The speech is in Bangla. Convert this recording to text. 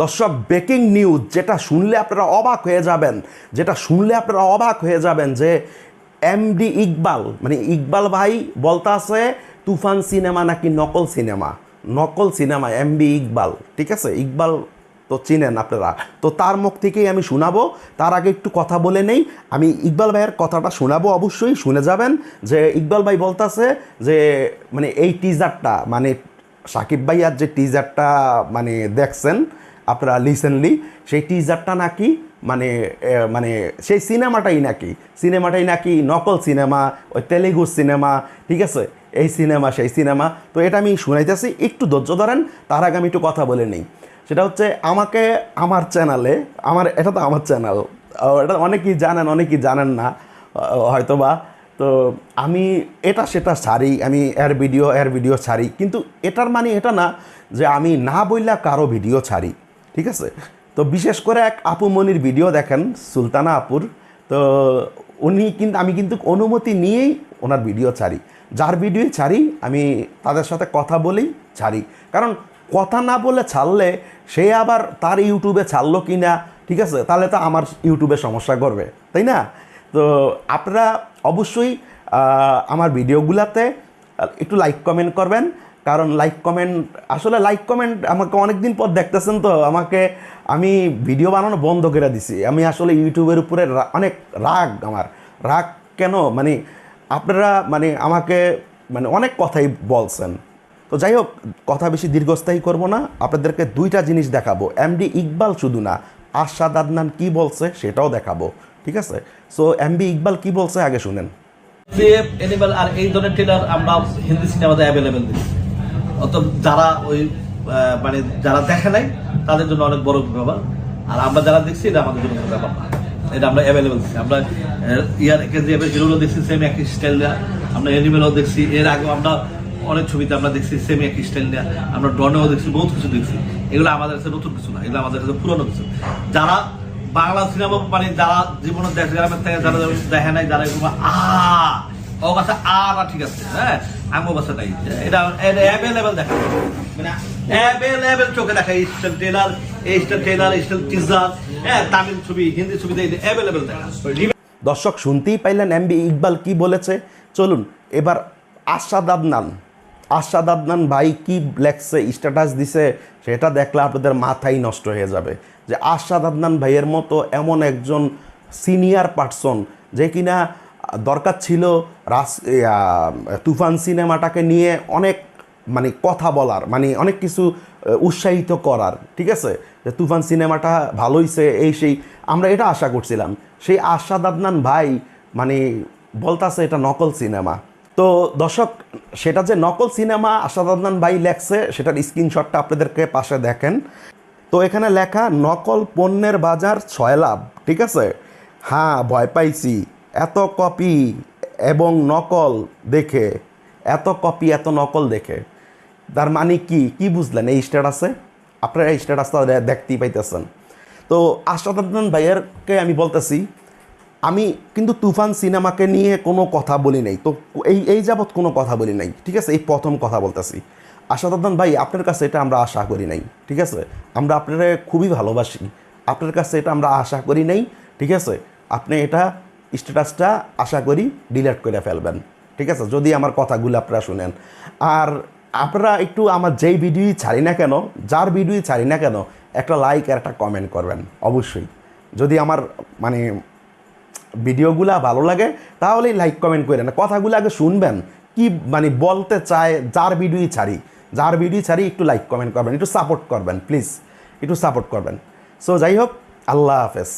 দর্শক ব্রেকিং নিউজ যেটা শুনলে আপনারা অবাক হয়ে যাবেন, যেটা শুনলে আপনারা অবাক হয়ে যাবেন যে এমডি ইকবাল মানে ইকবাল ভাই বলতে আছে, তুফান সিনেমা নাকি নকল সিনেমা? নকল সিনেমা এমডি ইকবাল, ঠিক আছে? ইকবাল তো চিনেন আপনারা। তো তার মুখ থেকেই আমি শোনাবো। তার আগে একটু কথা বলে নেই। আমি ইকবাল ভাইয়ের কথাটা শোনাবো অবশ্যই, শুনে যাবেন যে ইকবাল ভাই বলতেছে যে মানে এই টিজারটা মানে সাকিব ভাইয়ার যে টিজারটা মানে দেখছেন আপনারা রিসেন্টলি সেই টিজারটা নাকি মানে মানে সেই সিনেমাটাই নাকি সিনেমাটাই নাকি নকল সিনেমা ওই তেলেগু সিনেমা ঠিক আছে? এই সিনেমা সেই সিনেমা তো এটা আমি শুনাইতেছি, একটু ধৈর্য ধরেন, তার আগে আমি একটু কথা বলে নিই। সেটা হচ্ছে আমাকে, আমার চ্যানেলে আমার, এটা তো আমার চ্যানেল এটা অনেকেই জানেন অনেকেই জানেন না হয়তো বা তো আমি এটা, সেটা ছাড়ি, আমি এর ভিডিও এর ভিডিও ছাড়ি, কিন্তু এটার মানে এটা না যে আমি না বললে কারও ভিডিও ছাড়ি। ঠিক আছে? তো বিশেষ করে এক আপু মনির ভিডিও দেখেন, সুলতানা আপুর। তো উনি কিন্তু আমি কিন্তু অনুমতি নিয়েই ওনার ভিডিও ছাড়ি। যার ভিডিও ছাড়ি, আমি তাদের সাথে কথা বলেই ছাড়ি। কারণ কথা না বলে ছাড়লে সে আবার তার ইউটিউবে ছাড়লো কি না ঠিক আছে? তাহলে তো আমার ইউটিউবে সমস্যা করবে, তাই না? তো আপনারা অবশ্যই আমার ভিডিওগুলোতে একটু লাইক কমেন্ট করবেন। কারণ লাইক কমেন্ট আসলে লাইক কমেন্ট আমাকে অনেক দিন পর দেখতেছেন তো, আমাকে, আমি ভিডিও বানানো বন্ধ করে দিছি। আমি আসলে ইউটিউবের উপরে অনেক রাগ আমার। রাগ কেন? মানে আপনারা মানে আমাকে মানে অনেক কথাই বলছেন। তো যাই হোক, কথা বেশি দীর্ঘস্থায়ী করব না। আপনাদেরকে দুইটা জিনিস দেখাবো। এমডি ইকবাল শুধু না আশাদ আদনান কি বলছে সেটাও দেখাবো। ঠিক আছে? সো এমডি ইকবাল কি বলছে আগে শুনেন। আর এই ধরনের ট্রেলার আমরা হিন্দি সিনেমাতে অ্যাভেলেবেল দিচ্ছি। যারা ওই মানে যারা দেখে নাই তাদের জন্য অনেক বড় ব্যাপার। আর আমরা যারা দেখছি এটা আমাদের জন্য ব্যাপার না। এটা আমরা অ্যাভেলেবেল আমরা আহ, ইয়ার কেজিএফের হিরোরও দেখছি সেম একই স্টাইল দেওয়া আমরা এনিমেলও দেখছি। এর আগেও আমরা অনেক ছবিতে আমরা দেখছি সেম একই স্টাইল দেওয়া আমরা ডনেও দেখছি বহুত কিছু দেখছি। এগুলো আমাদের কাছে নতুন কিছু না। এগুলো আমাদের কাছে পুরনো কিছু। যারা বাংলা সিনেমা মানে যারা জীবনের দেশ গ্রামের থেকে যারা দেখে নাই যারা এরকম আ ঠিক আছে হ্যাঁ? বাসা নাই। এটা অ্যাভেলেবেল দেখা মানে হ্যাঁ দর্শক, শুনতেই পাইলেন এমবি ইকবাল কি বলেছে? চলুন, এবার আশাদ আদনান। আশাদ আদনান ভাই কি লেখছে স্ট্যাটাস দিছে, সেটা দেখলে আপনাদের মাথাই নষ্ট হয়ে যাবে। যে আশাদ আদনান ভাইয়ের মতো এমন একজন সিনিয়র পার্সন যে কিনা দরকার ছিল রাস তুফান সিনেমাটাকে নিয়ে অনেক মানে কথা বলার মানে অনেক কিছু উৎসাহিত করার, ঠিক আছে? যে তুফান সিনেমাটা ভালো হইছে, এই সেই, আমরা এটা আশা করছিলাম। সেই আশাদ আদনান ভাই মানে বলতাছে এটা নকল সিনেমা। তো দর্শক, সেটা যে নকল সিনেমা আশাদ আদনান ভাই লেখছে, সেটার স্ক্রিনশটটা আপনাদেরকে পাশে দেখেন। তো এখানে লেখা, নকল পণ্যের বাজার ছয় লাভ, ঠিক আছে? হ্যাঁ ভয় পাইছি। এত কপি এবং নকল দেখে, এত কপি, এত নকল দেখে, তার মানে কি? কি বুঝলেন? এই স্ট্যাটাসে? আপনারা এই স্ট্যাটাসটা দেখতেই পাইতেছেন। তো আশাদ আদনান ভাইয়েরকে আমি বলতেছি, আমি কিন্তু তুফান সিনেমাকে নিয়ে কোনো কথা বলি নাই। তো এই এই যাবৎ কোনো কথা বলি নাই। ঠিক আছে? এই প্রথম কথা বলতেছি। আশাদ আদনান ভাই, আপনার কাছে এটা আমরা আশা করি নাই। ঠিক আছে? আমরা আপনারা খুবই ভালোবাসি। আপনার কাছে এটা আমরা আশা করি নাই। ঠিক আছে? আপনি এটা স্ট্যাটাসটা আশা করি ডিলিট করে ফেলবেন। ঠিক আছে? যদি আমার কথাগুলো আপনারা শুনেন। আর আপনারা একটু আমার যেই ভিডিওই ছাড়ি না কেন, যার ভিডিওই ছাড়ি না কেন, একটা লাইক আর একটা কমেন্ট করবেন, অবশ্যই। যদি আমার মানে ভিডিওগুলা ভালো লাগে, তাহলেই লাইক কমেন্ট করে না কথাগুলো আগে শুনবেন, কি মানে বলতে চায়, যার ভিডিওই ছাড়ি। যার ভিডিও ছাড়ি একটু লাইক কমেন্ট করবেন, একটু সাপোর্ট করবেন প্লিজ একটু সাপোর্ট করবেন। সো যাই হোক, আল্লাহ হাফেজ।